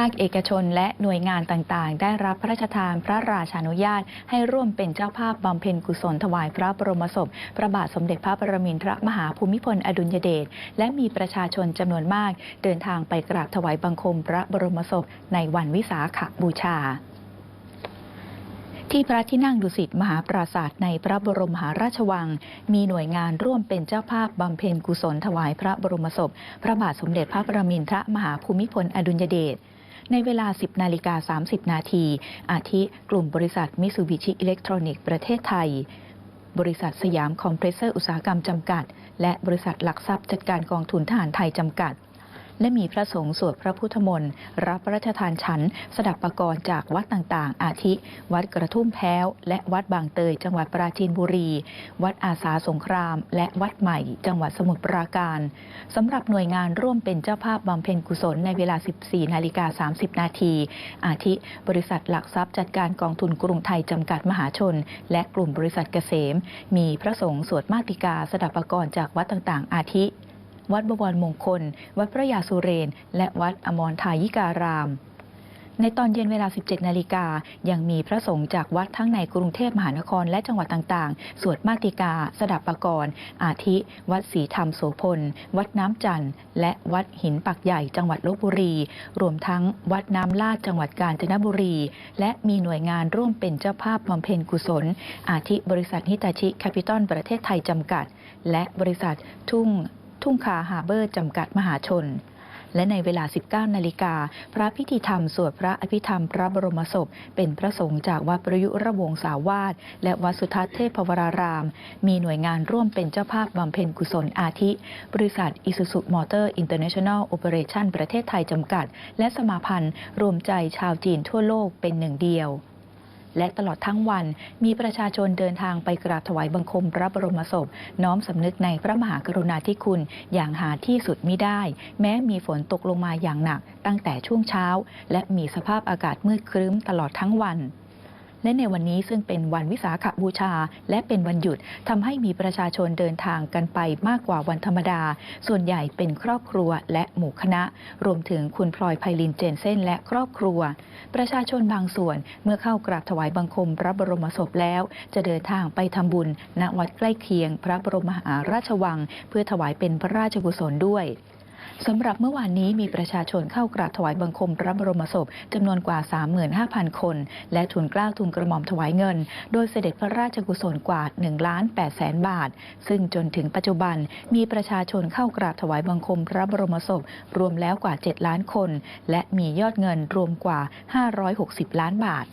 ภาคเอกชนและหน่วยงานต่างๆ ได้รับพระราชทานพระราชานุญาต ให้ร่วมเป็นเจ้าภาพบำเพ็ญกุศลถวายพระบรมศพ พระบาทสมเด็จพระปรมินทรมหาภูมิพลอดุลยเดชและมีประชาชนจำนวนมาก เดินทางไปกราบถวายบังคมพระบรมศพในวันวิสาขบูชาที่พระที่นั่งดุสิตมหาปราศาสตร์ในพระบรมมหาราชวัง มีหน่วยงานร่วมเป็นเจ้าภาพบำเพ็ญกุศลถวายพระบรมศพ พระบาทสมเด็จพระปรมินทรมหาภูมิพลอดุลยเดช ในเวลา 10 นาฬิกา 30 นาที อาทิกลุ่มบริษัทมิสูบิชิอิเล็กทรอนิกส์ประเทศไทย บริษัทสยามคอมเพรสเซอร์อุตสาหกรรมจำกัด และบริษัทหลักทรัพย์จัดการกองทุนทหารไทยจำกัด และมีพระสงฆ์สวดพระพุทธมนต์รับพระราชทานฉันสดับประกรณ์จากวัดต่างๆ อาทิ วัดกระทุ่มแพ้ว และวัดบางเตย จังหวัดปราจีนบุรี วัดอาสาสงคราม และวัดใหม่ จังหวัดสมุทรปราการสำหรับหน่วยงานร่วมเป็นเจ้าภาพบำเพ็ญกุศลในเวลา 14 นาฬิกา 30 นาที อาทิ บริษัทหลักทรัพย์จัดการกองทุนกรุงไทยจำกัดมหาชน และกลุ่มบริษัทเกษม มีพระสงฆ์สวดมาติกาสดับประกรณ์จากวัดต่างๆ อาทิ วัดบวรมงคล วัดพระยาสุเรน และวัดอมรทายิการาม ในตอนเย็นเวลา 17 นาฬิกา ยังมีพระสงฆ์จากวัดทั้งในกรุงเทพมหานครและจังหวัดต่างๆ สวดมาติกา สดับปกรณ์ อาทิ วัดศรีธรรมโสพล วัดน้ำจันทร์ และวัดหินปักใหญ่จังหวัดลบบุรี รวมทั้งวัดน้ำลาดจังหวัดกาญจนบุรี และมีหน่วยงานร่วมเป็นเจ้าภาพบำเพ็ญกุศล อาทิบริษัทฮิตาชิแคปิตอลประเทศไทยจำกัด และบริษัททุ่ง ทุ่งคาฮาเบอร์จำกัดมหาชน และในเวลา 19 นาฬิกา พระพิธีธรรมสวดพระอภิธรรมพระบรมศพ เป็นพระสงฆ์จากวัดประยุรวงศาวาสและวัดสุทัศน์เทพวราราม มีหน่วยงานร่วมเป็นเจ้าภาพบำเพ็ญกุศลอาทิ บริษัทอิสุสุมอเตอร์อินเตอร์เนชั่นแนลโอเปอเรชั่นประเทศไทยจำกัด และสมาพันธ์รวมใจชาวจีนทั่วโลกเป็นหนึ่งเดียว และตลอดทั้งวันมีประชาชนเดินทางไปกราบถวายบังคมพระบรมศพ น้อมสำนึกในพระมหากรุณาธิคุณอย่างหาที่สุดมิได้ แม้มีฝนตกลงมาอย่างหนักตั้งแต่ช่วงเช้า และมีสภาพอากาศมืดครึ้มตลอดทั้งวัน และในวันนี้ซึ่งเป็นวันวิสาขบูชา และเป็นวันหยุดทำให้มีประชาชนเดินทางกันไปมากกว่าวันธรรมดา ส่วนใหญ่เป็นครอบครัวและหมู่คณะ รวมถึงคุณพลอยไพลินเจนเซ่นและครอบครัว ประชาชนบางส่วนเมื่อเข้ากราบถวายบังคมพระบรมศพแล้ว จะเดินทางไปทำบุญณวัดใกล้เคียง พระบรมมหาราชวัง เพื่อถวายเป็นพระราชกุศลด้วย สำหรับเมื่อวานนี้มีประชาชนเข้ากราบถวายบังคมพระบรมศพจำนวนกว่า 35,000 คน และทุนกล้าทุนกระหม่อมถวายเงิน โดยเสด็จพระราชกุศลกว่า1ล้าน8แสนบาท ซึ่งจนถึงปัจจุบันมีประชาชนเข้ากราบถวายบังคมพระบรมศพรวมแล้วกว่า 7 ล้านคน และมียอดเงินรวมกว่า 560 ล้านบาท